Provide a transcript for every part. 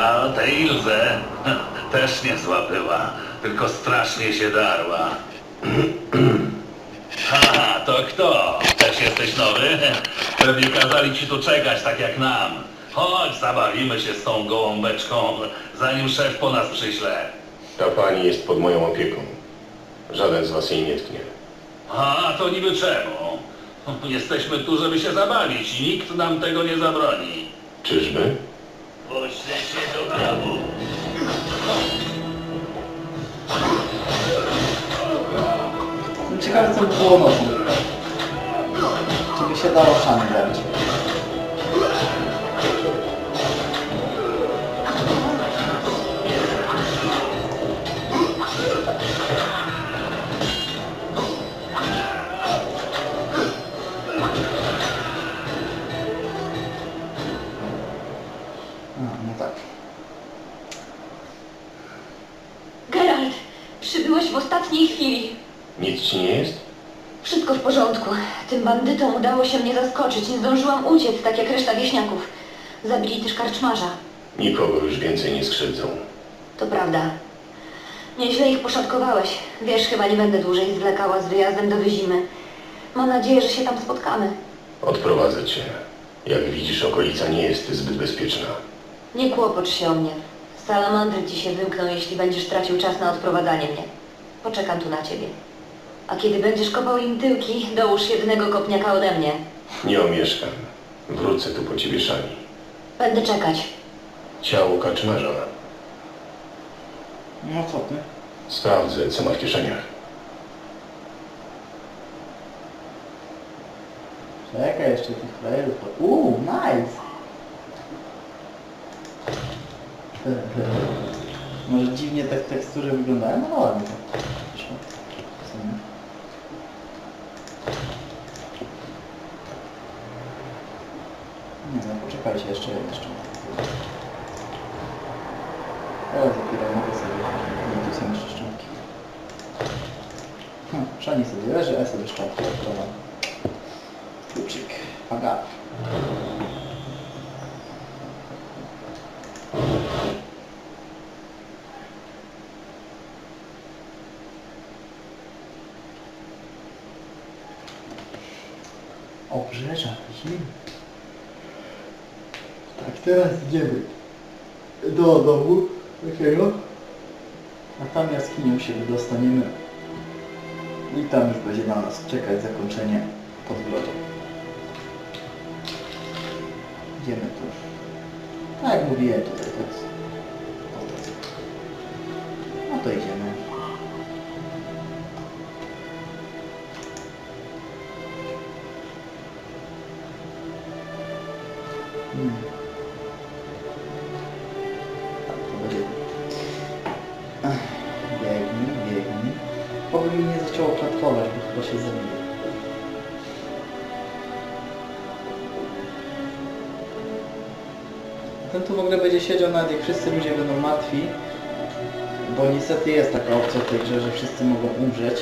A tę Ilzę też nie złapyła, tylko strasznie się darła. Ha, to kto? Też jesteś nowy? Pewnie kazali ci tu czekać, tak jak nam. Chodź, zabawimy się z tą gołąbeczką, zanim szef po nas przyśle. Ta pani jest pod moją opieką. Żaden z was jej nie tknie. A to niby czemu? Jesteśmy tu, żeby się zabawić i nikt nam tego nie zabroni. Czyżby? Poślę się do grobu. No Ciekawe co by było nocą. Czy by się dało szany zabić. Udało się mnie zaskoczyć. Nie zdążyłam uciec, tak jak reszta wieśniaków. Zabili też karczmarza. Nikogo już więcej nie skrzywdzą. To prawda. Nieźle ich poszatkowałeś. Wiesz, chyba nie będę dłużej zwlekała z wyjazdem do Wyzimy. Mam nadzieję, że się tam spotkamy. Odprowadzę cię. Jak widzisz, okolica nie jest zbyt bezpieczna. Nie kłopocz się o mnie. Salamandry ci się wymkną, jeśli będziesz tracił czas na odprowadzanie mnie. Poczekam tu na ciebie. A kiedy będziesz kopał im tyłki, dołóż jednego kopniaka ode mnie. Nie omieszkam. Wrócę tu po ciebie szani. Będę czekać. Ciało kaczmarza. No co ty? Sprawdzę, co ma w kieszeniach. Czekaj jeszcze tych frajerów. Uuu, nice! Może dziwnie te tekstury wyglądają, no ładnie to. Wyszło. W sumie. Nie no, poczekajcie jeszcze, jeszcze. O, dopiero mogę sobie. Tu są jeszcze szczątki. Hm, Szani sobie leży, a ja sobie szczątki odprowadzę. Kluczyk. Aga. Teraz idziemy do domu takiego. A tam jaskinią się wydostaniemy. I tam już będzie na nas czekać zakończenie podgrodu. Idziemy tu. Tak jak mówiłem tutaj, siedział nawet jak wszyscy ludzie będą martwi. Bo niestety jest taka opcja w tej grze, że wszyscy mogą umrzeć.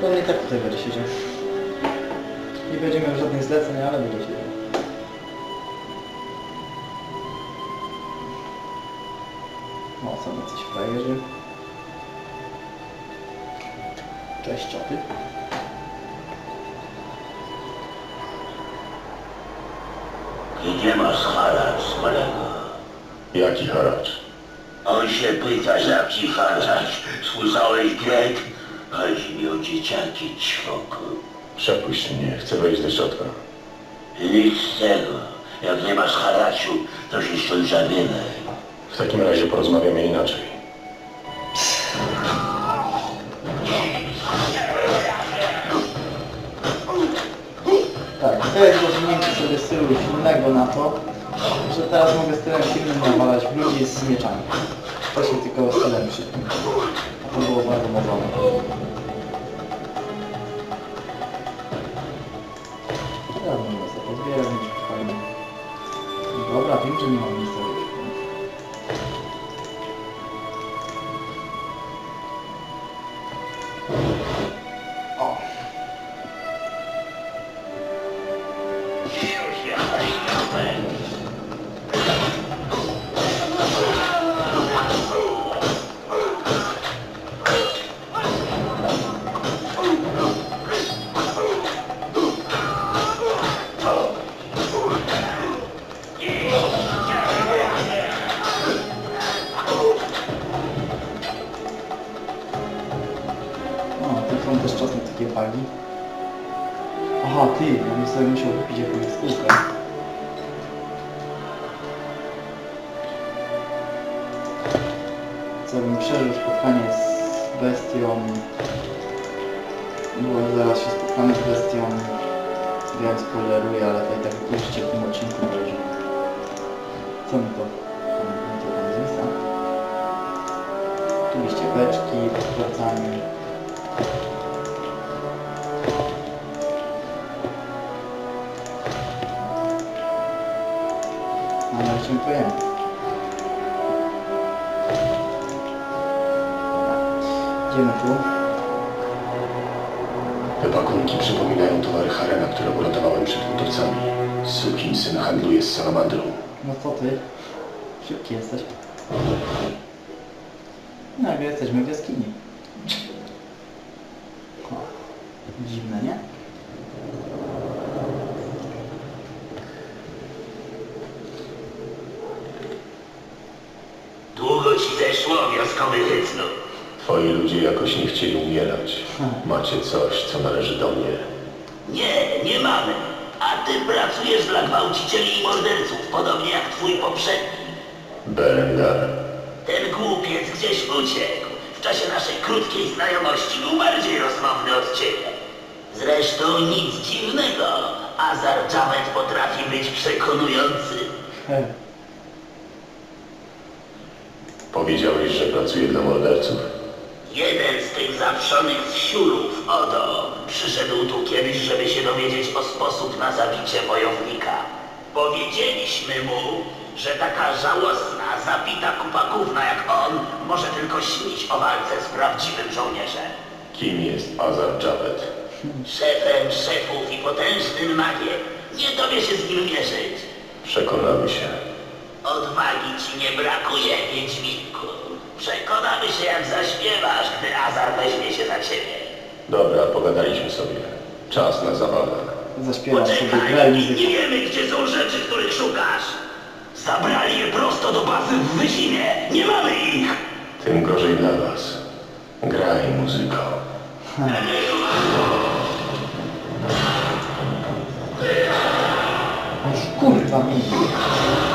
To on i tak tutaj będzie siedział. Nie będzie miał żadnych zleceń, ale będzie siedział. O, są jacyś frajerzy. Cześć, cioty. Gdzie masz? Jaki haracz? On się pyta, jaki haracz. Słyszałeś, Greg? Chodzi mi o dzieciaki, ćwoku. Przepuść mnie, chcę wejść do środka. Nic z tego. Jak nie masz haraczu, to się stąd zabieraj. W takim razie porozmawiamy inaczej. Tak, to jest rozwinięcie sobie stylu filmnego na to, że teraz mogę stylem filmem nawalać w ludzi z mieczami. To się tylko stylem szybkim. A to było bardzo modowe. Ja bym sobie pozbierał, fajnie. Dobra, wiem, że nie mam miejsca Przeżył spotkanie z bestią. Bo zaraz się spotkamy z bestią. Wiem, spoileruję, ale i tak wypuśćcie w tym odcinku leży. Co mi to? To mi tam zwisa. Tu liście beczki, sprawdzamy. No, ale się pojemy. Te pakunki przypominają towary Harena, które uratowałem przed mutowcami. Sukin syn handluje z salamandrą. No co ty? Szybki jesteś. No jak jesteśmy w jaskini. O, dziwne, nie? Długo ci zeszło, wioskowy hycnu. Twoi ludzie jakoś nie chcieli Macie coś, co należy do mnie. Nie, nie mamy. A ty pracujesz dla gwałcicieli i morderców, podobnie jak twój poprzedni. Berengar. Ten głupiec gdzieś uciekł. W czasie naszej krótkiej znajomości był bardziej rozmowny od ciebie. Zresztą nic dziwnego. Azar Javet potrafi być przekonujący. Powiedziałeś, że pracuje dla morderców. Jeden z tych zaprzonych siurów, Odo, przyszedł tu kiedyś, żeby się dowiedzieć o sposób na zabicie wojownika. Powiedzieliśmy mu, że taka żałosna, zabita kupa gówna jak on może tylko śnić o walce z prawdziwym żołnierzem. Kim jest Azar Javet? Szefem szefów i potężnym magiem. Nie tobie się z nim mierzyć. Przekonamy się. Odwagi ci nie brakuje, Wiedźminku. Przekonamy się, jak zaśpiewasz, gdy Azar weźmie się za ciebie. Dobra, pogadaliśmy sobie. Czas na zabawę. Zaśpiewam sobie, graj Poczekaj, nie muzykę. wiemy, gdzie są rzeczy, których szukasz. Zabrali je prosto do bazy w Wyzimie. Nie mamy ich. Tym gorzej dla was. Graj muzyko. Kurwa mi.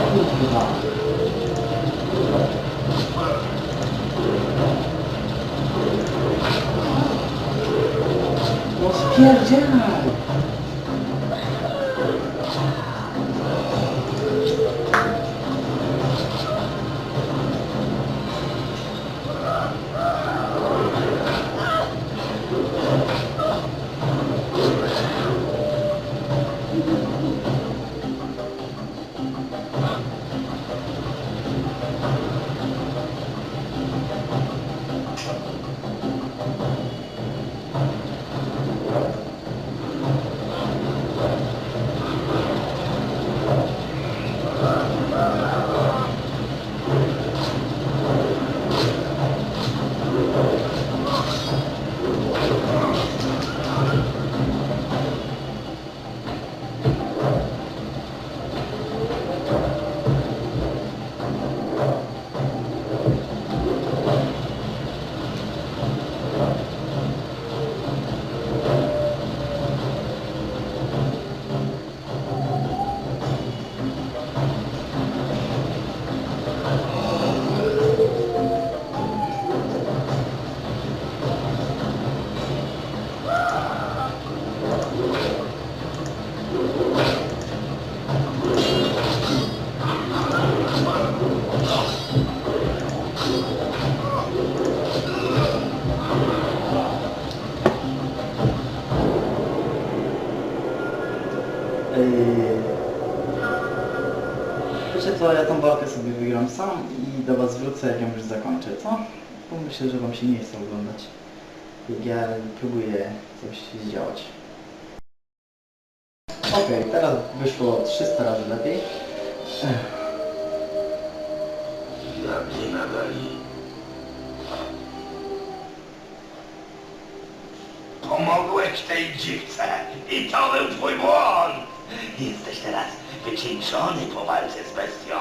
Cie kurwa. No spierdzielaj. Wiecie Sam i do was wrócę jak ją już zakończę, co? Bo myślę, że wam się nie chce oglądać. Jak ja próbuję coś zdziałać. Okej, teraz wyszło 300 razy lepiej. Ech. Dawniej nagali. Pomogłeś tej dziwce i to był twój błąd. Jesteś teraz wycieńczony po walce z bestią,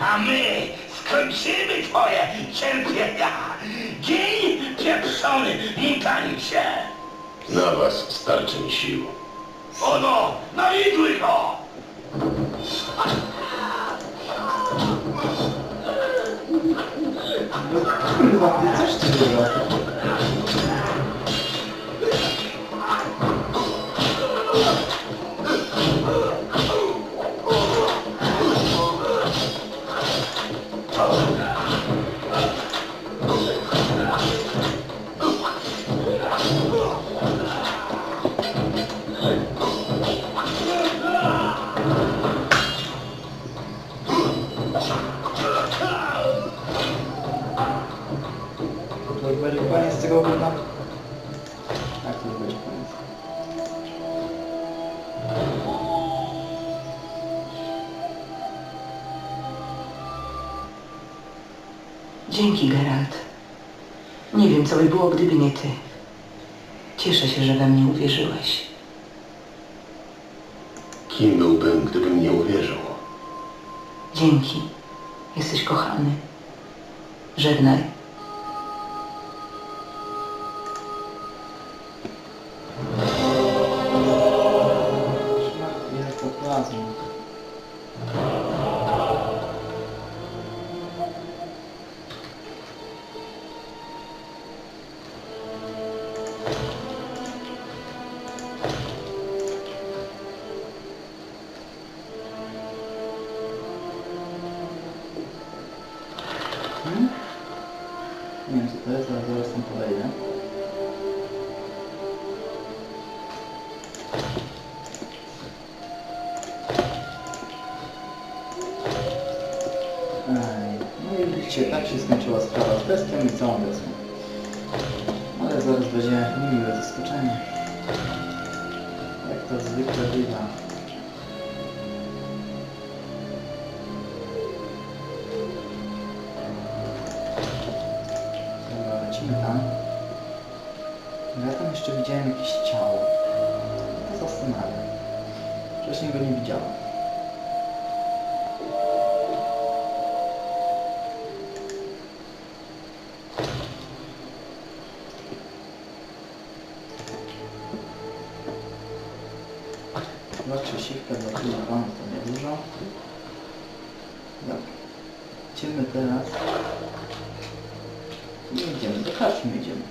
a my skończymy twoje cierpienia. Gin pieprzony mutancie. Na was starczy mi sił. Ono, nawiduj go! No kurwa, ty coś ty co by było, gdyby nie ty. Cieszę się, że we mnie uwierzyłeś. Kim byłbym, gdybym nie uwierzył? Dzięki. Jesteś kochany. Żegnaj. Bestią i całą bestią. Ale zaraz będzie niemiłe zaskoczenie. Jak to zwykle bywa. Dobra, lecimy tam. No Ja tam jeszcze widziałem jakieś ciało. To zastanawia. Wcześniej go nie widziałem. Dla tylu panów to niedużo. Dobra. Idziemy teraz. Nie idziemy, do karczmy idziemy.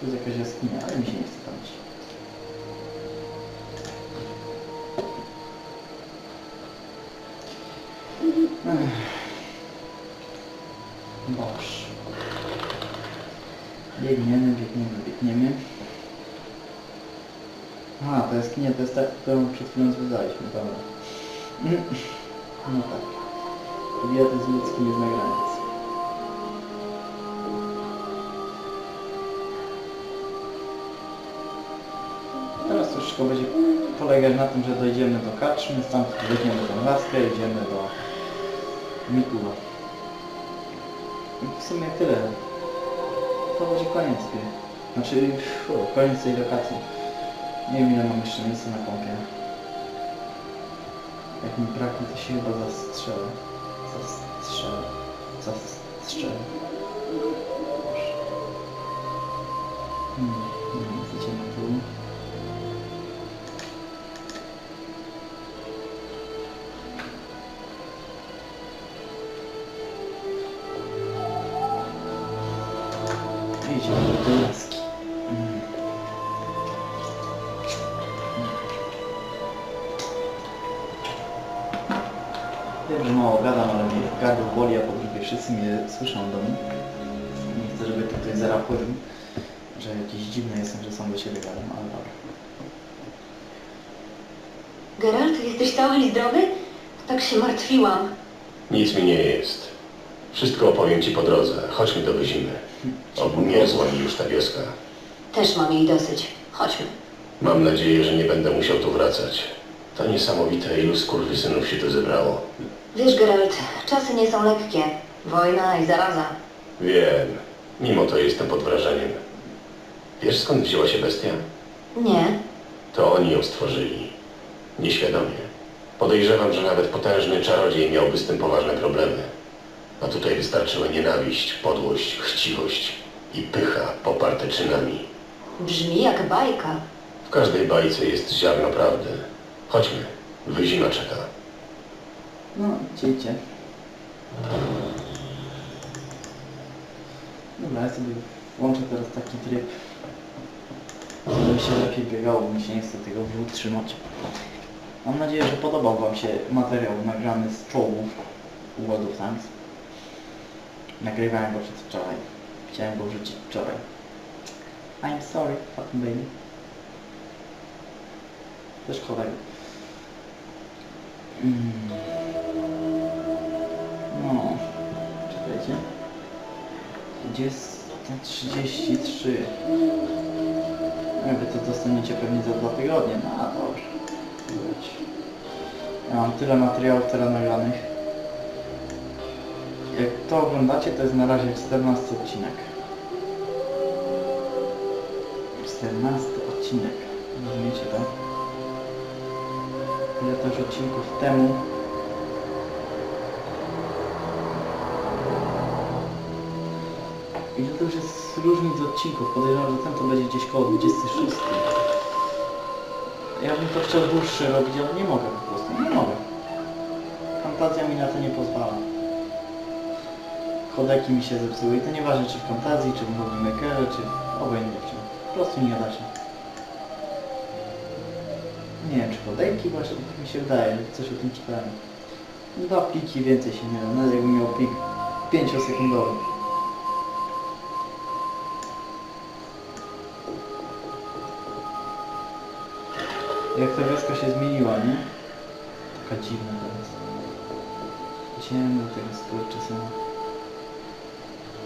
Tu jest jakaś jaskinia, ale mi się nie chce tam iść. Jaskinia to jest ta, którą przed chwilą zwiedzaliśmy, dobra. No tak. Kobiety z ludzkim nie zna granic. Teraz to wszystko będzie polegać na tym, że dojdziemy do Kaczmy, stamtąd weźmiemy tą laskę, idziemy do Mikuła. I w sumie tyle. To będzie koniec gry. Znaczy, koniec tej lokacji. Nie wiem ile mam jeszcze miejsca na kompie. Jak mi braknie, to się chyba zastrzelę. Zastrzelę. Zastrzelę. Wszyscy mnie słyszą do mnie. Nie chcę, żeby tu ktoś że jakiś dziwny jestem, że sam do siebie gadam, ale dobra. Geralt, jesteś cały i zdrowy? Tak się martwiłam. Nic mi nie jest. Wszystko opowiem ci po drodze. Chodźmy do Wyzimy. Obmierzła mi już ta wioska. Też mam jej dosyć. Chodźmy. Mam nadzieję, że nie będę musiał tu wracać. To niesamowite, ilu skurwysynów się tu zebrało. Wiesz, Geralt, czasy nie są lekkie. Wojna i zaraza. Wiem. Mimo to jestem pod wrażeniem. Wiesz skąd wzięła się bestia? Nie. To oni ją stworzyli. Nieświadomie. Podejrzewam, że nawet potężny czarodziej miałby z tym poważne problemy. A tutaj wystarczyła nienawiść, podłość, chciwość i pycha poparte czynami. Brzmi jak bajka. W każdej bajce jest ziarno prawdy. Chodźmy. Wyzima czeka. No, idziecie. Dobra, ja sobie włączę teraz taki tryb, żeby się lepiej biegało, bo mi się nie chce tego w trzymać. Mam nadzieję, że podobał Wam się materiał nagrany z czołgów World of Tanks. Nagrywałem go przedwczoraj. Chciałem go wrzucić wczoraj. I'm sorry, fucking baby. Też kolego. Mm. No, czekajcie. 20.33. No wy to dostaniecie pewnie za dwa tygodnie, no a dobrze. Ja mam tyle materiałów teraz nagranych. Jak to oglądacie, to jest na razie 14 odcinek. 14 odcinek. Rozumiecie to? Ile też odcinków temu Ile to już jest różnic odcinków? Podejrzewam, że ten to będzie gdzieś koło 26. Ja bym to chciał dłuższy robić, ale nie mogę po prostu. Nie mogę. Fantazja mi na to nie pozwala. Chodeki mi się zepsuły i to nieważne czy w fantazji, czy w Movie Makerze, czy w obojętnie czym. Po prostu nie da się. Nie wiem, czy chodejki właśnie, tak mi się wydaje, coś o tym czytałem. Dwa pliki więcej się nie da, nawet jakbym miał plik 5-sekundowy. Jak ta wioska się zmieniła, nie? Taka dziwna teraz. Ciemno tego skurczysyna.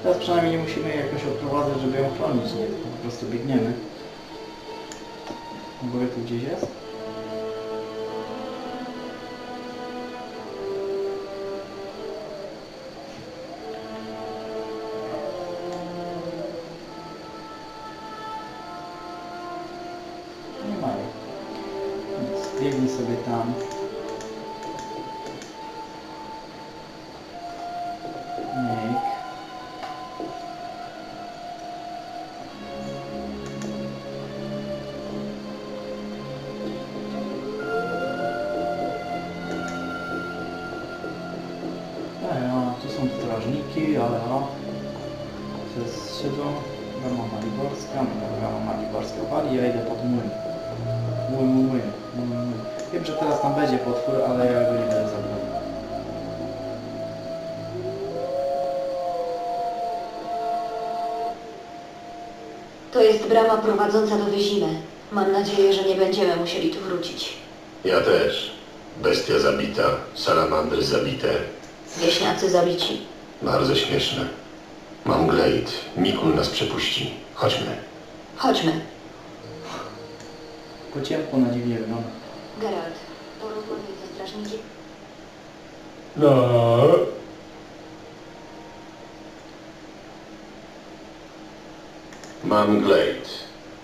Teraz przynajmniej nie musimy jakoś odprowadzać, żeby ją chronić, nie? Po prostu biegniemy. W ogóle tu gdzieś jest? come. To jest brama prowadząca do Wyzimy. Mam nadzieję, że nie będziemy musieli tu wrócić. Ja też. Bestia zabita, salamandry zabite. Wieśniacy zabici. Bardzo śmieszne. Mam glejt. Mikul nas przepuści. Chodźmy. Chodźmy. Po ciemku na dziwnie wygląda. Geralt, porozmawiaj ze strażnikiem. No. Mam glejt.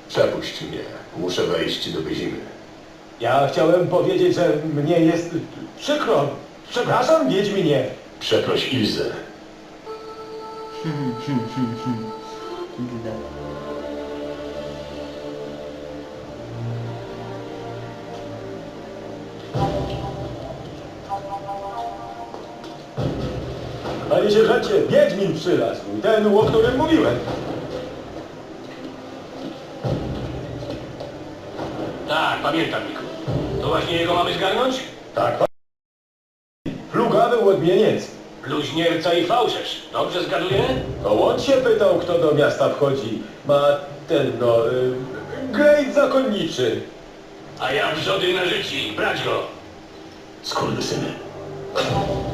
Przepuść mnie. Muszę wejść do Wyzimy. Ja chciałem powiedzieć, że mnie jest przykro. Przepraszam, Wiedźminie. Przeproś Ilzę. Panie sierżancie, Wiedźmin przylazł. Ten, o którym mówiłem. Pamiętam, Miku. To właśnie jego mamy zgarnąć? Tak, pan. Plugawy odmieniec. Bluźnierca i fałszerz. Dobrze zgaduję? To on się pytał, kto do miasta wchodzi. Ma ten, no, y, grejt zakonniczy. A ja wrzody na życi. Brać go. Skurwysyny. XD.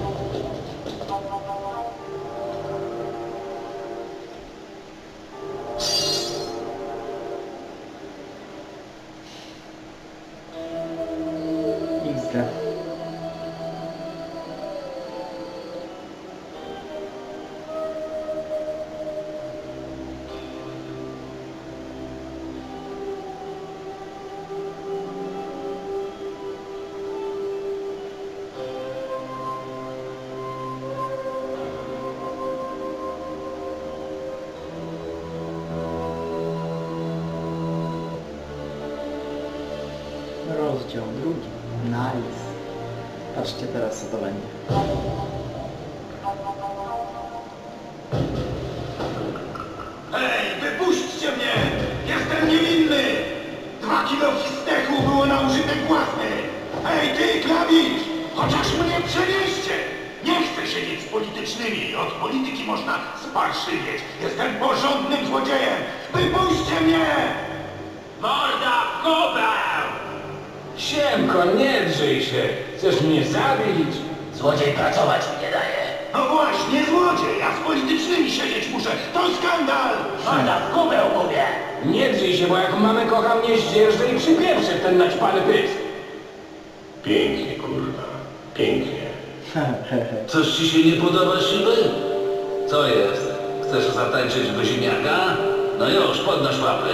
Drugi. Nice. Patrzcie teraz co to będzie. Hej, wypuśćcie mnie! Jestem niewinny! Dwa kilo fistechu było na użytek własny! Hej, ty, klawicz! Chociaż mnie przenieście! Nie chcę siedzieć z politycznymi. Od polityki można sparszywieć. Jestem porządnym złodziejem! Wypuśćcie mnie! Morda w gubę! Siemko, nie drzyj się. Chcesz mnie zabić? Złodziej pracować mi nie daje. No właśnie, złodziej! Ja z politycznymi siedzieć muszę! To skandal! Morda w gubę mówię! Nie drzyj się, bo jak mamę kocham, nie zdzierżę i przypieprzę w ten naćpany pysk. Pięknie, kurwa. Pięknie. Coś ci się nie podoba, Siwy? Co jest? Chcesz zatańczyć do ziemniaka? No już, podnoś łapy.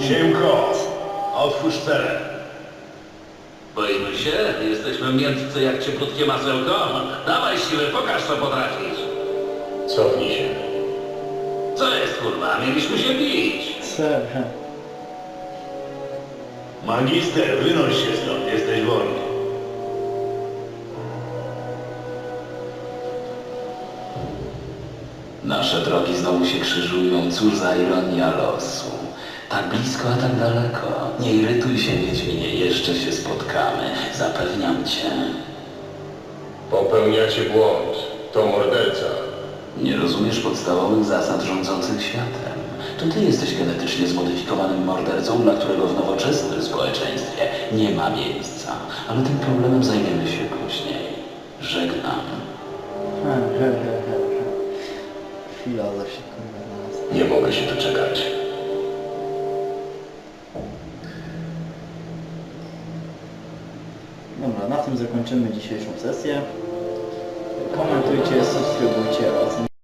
Siemko, otwórz celę. Boimy się? Jesteśmy miętcy jak cieplutkie masełko? Dawaj siły, pokaż co potrafisz. Cofnij się. Co jest kurwa? Mieliśmy się bić. Co? Magister, wynoś się stąd, jesteś wolny. Nasze drogi znowu się krzyżują, cóż za ironia losu. Tak blisko, a tak daleko. Nie irytuj się, Wiedźminie, jeszcze się spotkamy, zapewniam cię. Popełniacie błąd. To morderca. Nie rozumiesz podstawowych zasad rządzących światem. To ty jesteś genetycznie zmodyfikowanym mordercą, dla którego w nowoczesnym społeczeństwie nie ma miejsca. Ale tym problemem zajmiemy się później. Żegnam. Filozof się kurwa. Nie mogę się doczekać. Tym zakończymy dzisiejszą sesję. Komentujcie, subskrybujcie, oceniajcie.